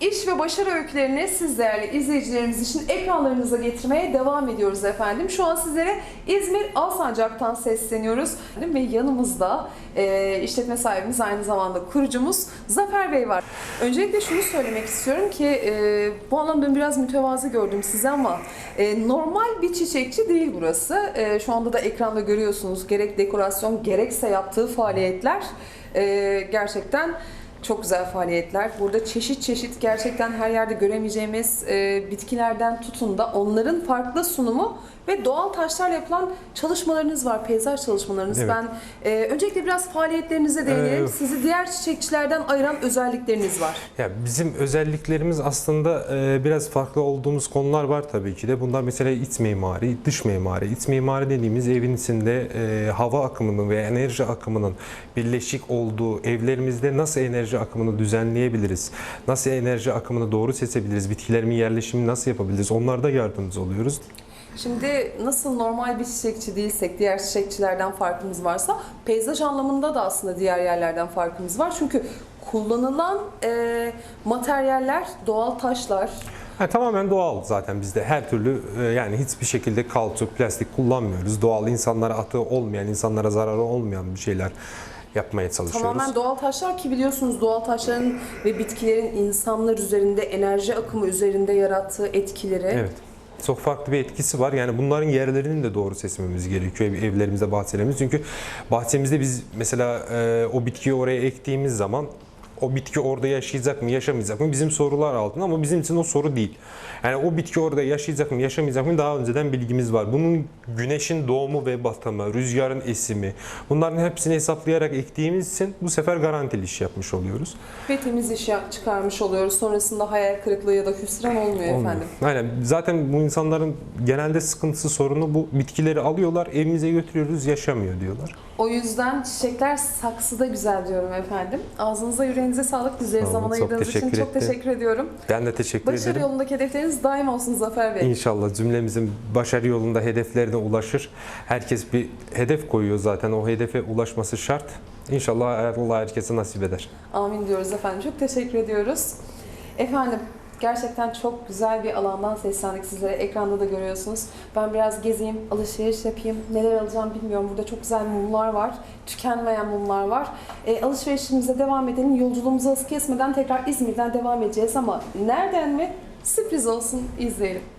iş ve başarı öykülerini siz değerli izleyicilerimiz için ekranlarınıza getirmeye devam ediyoruz efendim. Şu an sizlere İzmir Alsancak'tan sesleniyoruz ve yanımızda e, işletme sahibimiz aynı zamanda kurucumuz Zafer Bey var. Öncelikle şunu söylemek istiyorum ki e, bu anlamda biraz mütevazı gördüm sizi ama e, normal bir çiçekçi değil burası. E, şu anda da ekranda görüyorsunuz gerek dekorasyon gerekse yaptığı faaliyetler e, gerçekten çok güzel faaliyetler. Burada çeşit çeşit gerçekten her yerde göremeyeceğimiz e, bitkilerden tutun da onların farklı sunumu ve doğal taşlarla yapılan çalışmalarınız var, peyzaj çalışmalarınız. Evet. Ben e, öncelikle biraz faaliyetlerinize değinelim. Ee, Sizi diğer çiçekçilerden ayıran özellikleriniz var. Ya bizim özelliklerimiz aslında e, biraz farklı olduğumuz konular var tabii ki de. Bunlar mesela iç mimari, dış mimari. İç mimari dediğimiz evin içinde e, hava akımının ve enerji akımının birleşik olduğu evlerimizde nasıl enerji akımını düzenleyebiliriz? Nasıl enerji akımını doğru seçebiliriz? Bitkilerimin yerleşimini nasıl yapabiliriz? Onlarda yardımcı oluyoruz. Şimdi nasıl normal bir çiçekçi değilsek, diğer çiçekçilerden farkımız varsa peyzaj anlamında da aslında diğer yerlerden farkımız var. Çünkü kullanılan e, materyaller doğal taşlar, Ha, tamamen doğal zaten bizde her türlü e, yani hiçbir şekilde kauçuk, plastik kullanmıyoruz. Doğal insanlara atığı olmayan, insanlara zararı olmayan bir şeyler yapmaya çalışıyoruz. Tamamen doğal taşlar ki biliyorsunuz doğal taşların ve bitkilerin insanlar üzerinde enerji akımı üzerinde yarattığı etkileri. Evet. Çok farklı bir etkisi var. Yani bunların yerlerinin de doğru seçmemiz gerekiyor ev- evlerimizde, bahçelerimiz. Çünkü bahçemizde biz mesela e, o bitkiyi oraya ektiğimiz zaman o bitki orada yaşayacak mı, yaşamayacak mı bizim sorular altında ama bizim için o soru değil. Yani o bitki orada yaşayacak mı, yaşamayacak mı daha önceden bilgimiz var. Bunun güneşin doğumu ve batımı, rüzgarın esimi bunların hepsini hesaplayarak ektiğimiz için bu sefer garantili iş yapmış oluyoruz. Ve temiz iş çıkarmış oluyoruz. Sonrasında hayal kırıklığı ya da hüsran olmuyor Olmuyor. efendim. Aynen. Zaten bu insanların genelde sıkıntısı sorunu bu bitkileri alıyorlar, evimize götürüyoruz, yaşamıyor diyorlar. O yüzden çiçekler saksıda güzel diyorum efendim. Ağzınıza yüreğinize sağlık. Bizlere Sağ olun, zaman çok ayırdığınız için teşekkür çok ettim. teşekkür ediyorum. Ben de teşekkür Başarı ederim. yolundaki hedefleriniz daim olsun Zafer Bey. İnşallah cümlemizin başarı yolunda hedeflerine ulaşır. Herkes bir hedef koyuyor zaten. O hedefe ulaşması şart. İnşallah Allah herkese nasip eder. Amin diyoruz efendim. Çok teşekkür ediyoruz. Efendim gerçekten çok güzel bir alandan seslendik sizlere. Ekranda da görüyorsunuz. Ben biraz gezeyim, alışveriş yapayım. Neler alacağım bilmiyorum. Burada çok güzel mumlar var. Tükenmeyen mumlar var. E, alışverişimize devam edelim. Yolculuğumuzu hız kesmeden tekrar İzmir'den devam edeceğiz ama nereden mi? Sürpriz olsun. izleyelim.